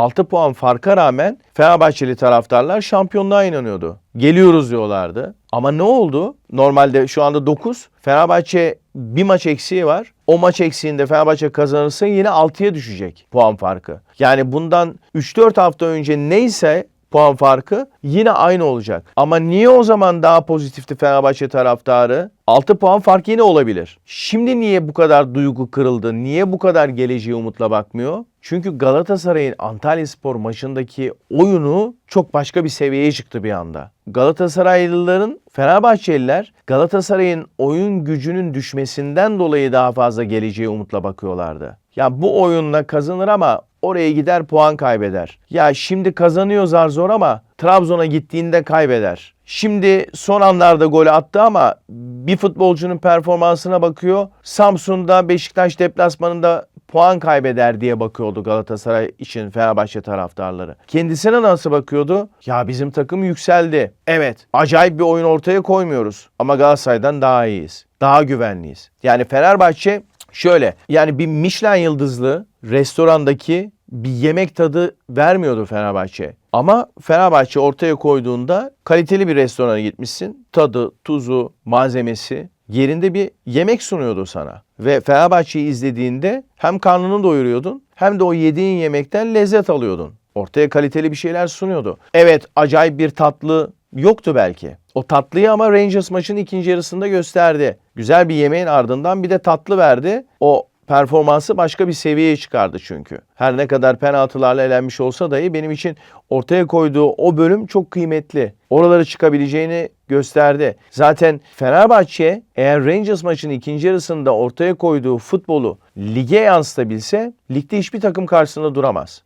6 puan farka rağmen Fenerbahçeli taraftarlar şampiyonluğa inanıyordu. Geliyoruz diyorlardı. Ama ne oldu? Normalde şu anda 9. Fenerbahçe bir maç eksiği var. O maç eksiğinde Fenerbahçe kazanırsa yine 6'ya düşecek puan farkı. Yani bundan 3-4 hafta önce neyse puan farkı yine aynı olacak. Ama niye o zaman daha pozitifti Fenerbahçe taraftarı? 6 puan fark yine olabilir. Şimdi niye bu kadar duygu kırıldı? Niye bu kadar geleceğe umutla bakmıyor? Çünkü Galatasaray'ın Antalyaspor maçındaki oyunu çok başka bir seviyeye çıktı bir anda. Galatasaraylıların, Fenerbahçeliler Galatasaray'ın oyun gücünün düşmesinden dolayı daha fazla geleceğe umutla bakıyorlardı. Ya bu oyunla kazanır ama oraya gider puan kaybeder. Ya şimdi kazanıyor zar zor ama Trabzon'a gittiğinde kaybeder. Şimdi son anlarda gol attı ama bir futbolcunun performansına bakıyor. Samsun'da Beşiktaş deplasmanında puan kaybeder diye bakıyordu Galatasaray için Fenerbahçe taraftarları. Kendisine nasıl bakıyordu? Ya bizim takım yükseldi. Evet acayip bir oyun ortaya koymuyoruz ama Galatasaray'dan daha iyiyiz. Daha güvenliyiz. Yani Fenerbahçe şöyle yani bir Michelin yıldızlı restorandaki bir yemek tadı vermiyordu Fenerbahçe. Ama Fenerbahçe ortaya koyduğunda kaliteli bir restorana gitmişsin. Tadı, tuzu, malzemesi yerinde bir yemek sunuyordu sana. Ve Fenerbahçe'yi izlediğinde hem karnını doyuruyordun hem de o yediğin yemekten lezzet alıyordun. Ortaya kaliteli bir şeyler sunuyordu. Evet acayip bir tatlı yoktu belki. O tatlıyı ama Rangers maçın ikinci yarısında gösterdi. Güzel bir yemeğin ardından bir de tatlı verdi. O performansı başka bir seviyeye çıkardı çünkü. Her ne kadar penaltılarla elenmiş olsa dahi benim için ortaya koyduğu o bölüm çok kıymetli. Oraları çıkabileceğini gösterdi. Zaten Fenerbahçe eğer Rangers maçının ikinci yarısında ortaya koyduğu futbolu lige yansıtabilse ligde hiçbir takım karşısında duramaz.